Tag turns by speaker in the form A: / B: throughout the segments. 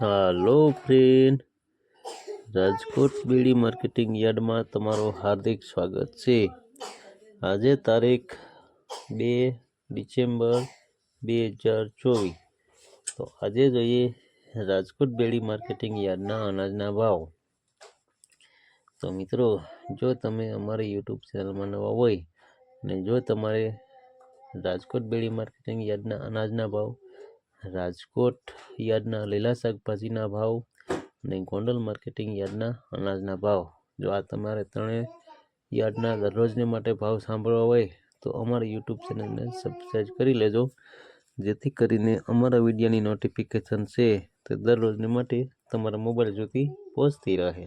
A: Hello friend, Rajkot Bedi marketing યાર્ડમાં તમારું હાર્દિક સ્વાગત છે. આજે તારીખ બે ડિસેમ્બર બે હજાર ચોવીસ. તો આજે જોઈએ રાજકોટ બેડી માર્કેટિંગ યાર્ડના અનાજના ભાવ. તો મિત્રો, જો તમે અમારી યુટ્યુબ ચેનલમાં નવા હોય અને જો તમારે રાજકોટ બેડી માર્કેટિંગ યાર્ડના અનાજના ભાવ રાજકોટ યાર્ડના લીલા શાકભાજીના ભાવ અને ગોંડલ માર્કેટિંગ યાર્ડના અનાજના ભાવ. જો આ તમારે ત્રણેય યાર્ડના દરરોજને માટે ભાવ સાંભળવા હોય, તો અમારી યુટ્યુબ ચેનલને સબસ્ક્રાઈબ કરી લેજો. જેથી કરીને અમારા વિડીયોની નોટિફિકેશન છે તે દરરોજને માટે તમારા મોબાઈલ સુધી પહોંચતી રહે.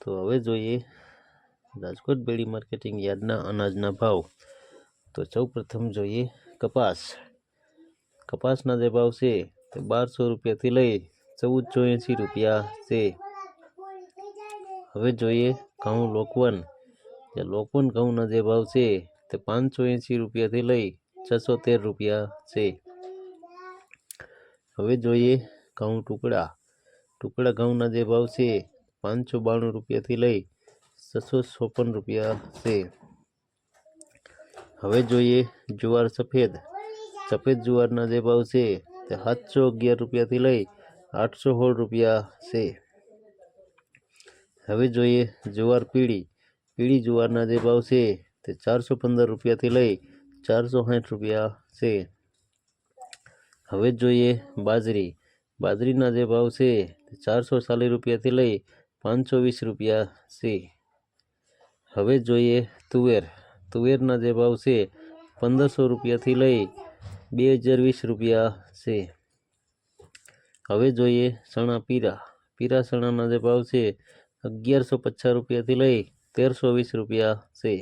A: તો હવે જોઈએ રાજકોટ બેડી માર્કેટિંગ યાર્ડના અનાજના ભાવ. તો સૌ પ્રથમ જોઈએ કપાસ. કપાસના જે ભાવ છે તે બારસો રૂપિયાથી લઈ ચૌદસો એંસી રૂપિયા છે. હવે જોઈએ ઘઉં લોકવન. જે લોકવન ઘઉંના જે ભાવ છે તે પાંચસો એંસી રૂપિયાથી લઈ છસો તેર રૂપિયા છે. હવે જોઈએ ઘઉં ટુકડા. ટુકડા ઘઉંના જે ભાવ છે પાંચસો બાણું રૂપિયાથી લઈ છસો ચોપન રૂપિયા છે. હવે જોઈએ જુવાર સફેદ. સફેદ જુવારના જે ભાવ છે તે સાતસો અગિયાર રૂપિયાથી લઈ આઠસો સોળ રૂપિયા છે. હવે જોઈએ જુવાર પીળી. પીળી જુવારના જે ભાવ છે તે ચારસો પંદર રૂપિયાથી લઈ ચારસો સાઠ રૂપિયા છે. હવે જોઈએ બાજરી. બાજરીના જે ભાવ છે તે ચારસો ચાલીસ રૂપિયાથી લઈ પાંચસો વીસ રૂપિયા છે. હવે જોઈએ તુવેર. તુવેરના જે ભાવ છે, પંદરસો રૂપિયાથી લઈ બે હજાર વીસ રૂપિયા છે. હવે જોઈએ ચણા પીરા. પીરા ચણાના જે ભાવ છે, અગિયારસો પચાસ રૂપિયાથી લઈ તેરસો વીસ રૂપિયા છે.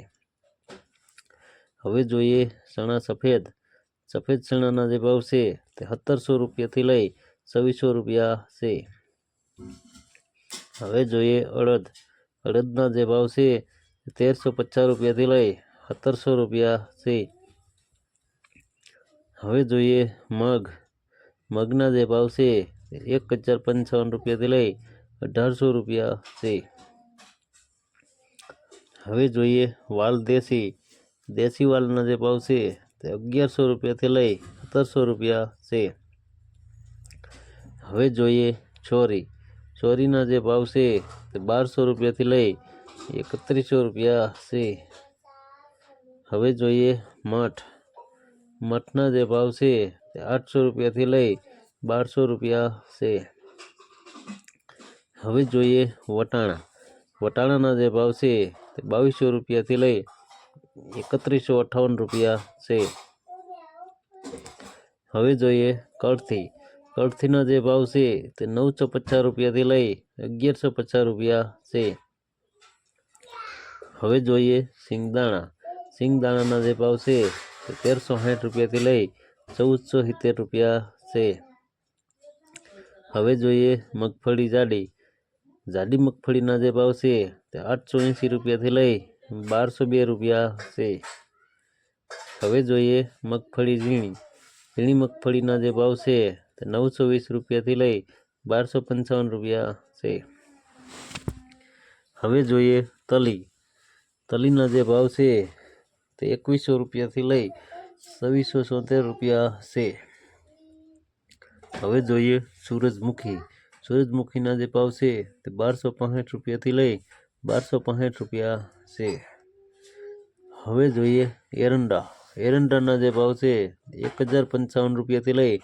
A: હવે જોઈએ ચણા સફેદ. સફેદ ચણાના જે ભાવ છે, તે સત્તરસો રૂપિયાથી લઈ છવ્વીસો રૂપિયા છે. હવે જોઈએ અડદ. અડદના જે ભાવ છે, તેરસો પચાસ રૂપિયાથી લઈ સત્તરસો રૂપિયા છે હવે જોઈએ મગ મગના જે ભાવ છે તે એક હજાર પંચાવન રૂપિયાથી લઈ અઢારસો રૂપિયા છે હવે જોઈએ વાલ દેશી દેશી વાલના જે ભાવ છે તે અગિયારસો રૂપિયાથી લઈ સત્તરસો રૂપિયા છે હવે જોઈએ ચોરી ચોરીના જે ભાવ છે તે બારસો રૂપિયાથી લઈ એકત્રીસો રૂપિયા છે હવે જોઈએ મઠ. મઠના જે ભાવ છે તે આઠસો રૂપિયાથી લઈ બારસો રૂપિયા છે. હવે જોઈએ વટાણા. વટાણાના જે ભાવ છે તે બાવીસો રૂપિયાથી લઈ એકત્રીસો અઠ્ઠાવન રૂપિયા છે. હવે જોઈએ કળથી. કળથીના જે ભાવ છે તે નવસો પચાસ રૂપિયાથી લઈ અગિયારસો પચાસ રૂપિયા છે. હવે જોઈએ સિંગદાણા સિંગદાણાના જે ભાવ છે તે તેરસો સાઠ રૂપિયાથી લઈ ચૌદસો સિત્તેર રૂપિયા છે. હવે જોઈએ મગફળી જાડી. જાડી મગફળીના જે ભાવ છે તે આઠસો એંસી રૂપિયાથી લઈ બારસો બે રૂપિયા છે. હવે જોઈએ મગફળી ઝીણી. ઝીણી મગફળીના જે ભાવ છે તે નવસો વીસ રૂપિયાથી લઈ બારસો પંચાવન રૂપિયા છે. હવે જોઈએ તલી. તલીના જે ભાવ છે તે એકવીસો રૂપિયાથી લઈ છવ્વીસો સોતેર રૂપિયા છે. હવે જોઈએ સૂરજમુખી. સૂરજમુખીના જે ભાવ છે તે બારસો પાંસઠ રૂપિયાથી લઈ બારસો પાંસઠ રૂપિયા છે. હવે જોઈએ એરંડા. એરંડાના જે ભાવ છે એક હજાર પંચાવન રૂપિયાથી લઈ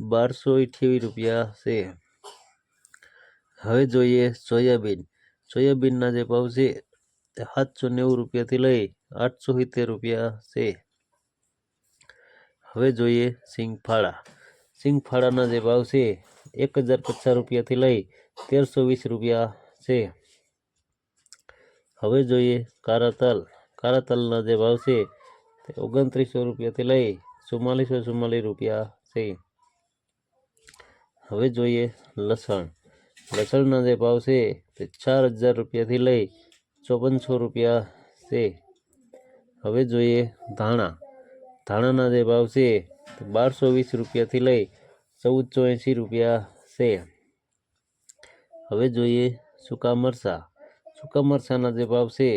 A: બારસો અઠ્યાવીસ રૂપિયા છે. હવે જોઈએ સોયાબીન. સોયાબીનના જે ભાવ છે તે સાતસો નેવું રૂપિયાથી લઈ આઠસો સિત્તેર રૂપિયા છે. હવે જોઈએ સિંગફાળા. સિંગફાળાના જે ભાવ છે, એક હજાર પચાસ રૂપિયાથી લઈ તેરસો વીસ રૂપિયા છે. હવે જોઈએ કારાતલ. તલ કાળા તલના જે ભાવ છે, તે ઓગણત્રીસો રૂપિયાથી લઈ ચુમ્માલીસો ચુમ્માલીસ રૂપિયા છે. હવે જોઈએ લસણ. લસણના જે ભાવ છે, તે ચાર હજાર રૂપિયાથી લઈ ચોપનસો રૂપિયા છે. હવે જોઈએ ધાણા. ધાણાના જે ભાવ છે બારસો વીસ રૂપિયાથી લઈ ચૌદસો એંસી રૂપિયા છે. હવે જોઈએ સૂકા મરચાં. સૂકા મરચાંના જે ભાવ છે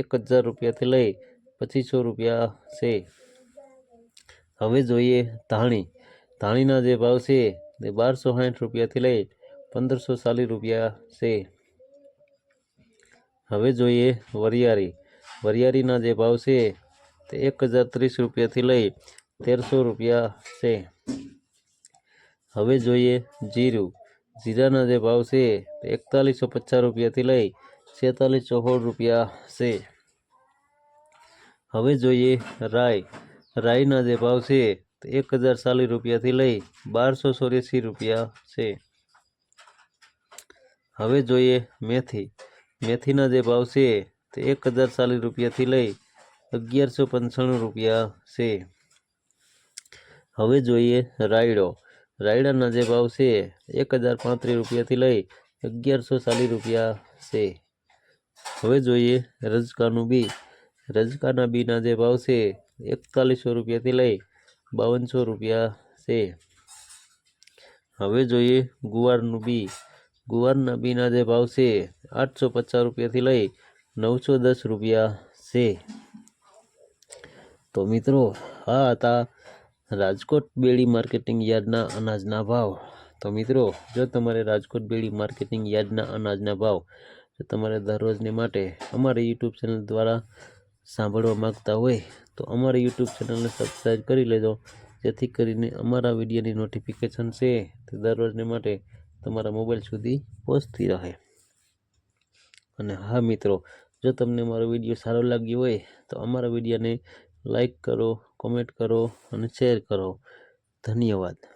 A: એક હજાર રૂપિયાથી લઈ પચીસો રૂપિયા છે. હવે જોઈએ ધાણી. ધાણીના જે ભાવ છે તે બારસો સાઠ રૂપિયાથી લઈ પંદરસો ચાલીસ રૂપિયા છે. હવે જોઈએ વરિયાળી. વરિયાળીના જે ભાવ છે તે એક હજાર ત્રીસ રૂપિયાથી લઈ તેરસો રૂપિયા છે. હવે જોઈએ જીરું. જીરાના જે ભાવ છે તે એકતાલીસો પચાસ રૂપિયાથી લઈ છેતાલીસ સોળ રૂપિયા છે. હવે જોઈએ રાઈ. રાઈના જે ભાવ છે તે એક હજાર ચાલીસ રૂપિયાથી લઈ બારસો ચોર્યાસી રૂપિયા છે. હવે જોઈએ મેથી. મેથીના જે ભાવ છે તે એક હજાર ચાલીસ રૂપિયાથી લઈ અગિયારસો પંચાણું રૂપિયા છે. હવે જોઈએ રાયડો. રાયડાના જે ભાવ છે એક હજાર પાંત્રીસ રૂપિયાથી લઈ અગિયારસો ચાલીસ રૂપિયા છે. હવે જોઈએ રજકાનું બી. રજકાના બીના જે ભાવ છે એકતાલીસો રૂપિયાથી લઈ બાવનસો રૂપિયા છે. હવે જોઈએ ગુવારનું બી. ગુવારના બીના જે ભાવ છે, આઠસો પચાસ રૂપિયાથી લઈ નવસો દસ રૂપિયા છે. તો મિત્રો, આ હતા રાજકોટ બેડી માર્કેટિંગ યાર્ડના અનાજના ભાવ. તો મિત્રો, જો તમારે રાજકોટ બેડી માર્કેટિંગ યાર્ડના અનાજના ભાવ જો તમારે દરરોજને માટે અમારી યુટ્યુબ ચેનલ દ્વારા સાંભળવા માગતા હોય, તો અમારી યુટ્યુબ ચેનલને સબસ્ક્રાઈબ કરી લેજો. જેથી કરીને અમારા વિડીયોની નોટિફિકેશન છે, તે દરરોજને માટે તમારા મોબાઈલ સુધી પહોંચતી રહે. અને હા મિત્રો, જો તમને મારો વીડિયો સારો લાગ્યો હોય, તો અમારા વિડીયોને લાઈક કરો, કોમેન્ટ કરો અને શેર કરો. ધન્યવાદ.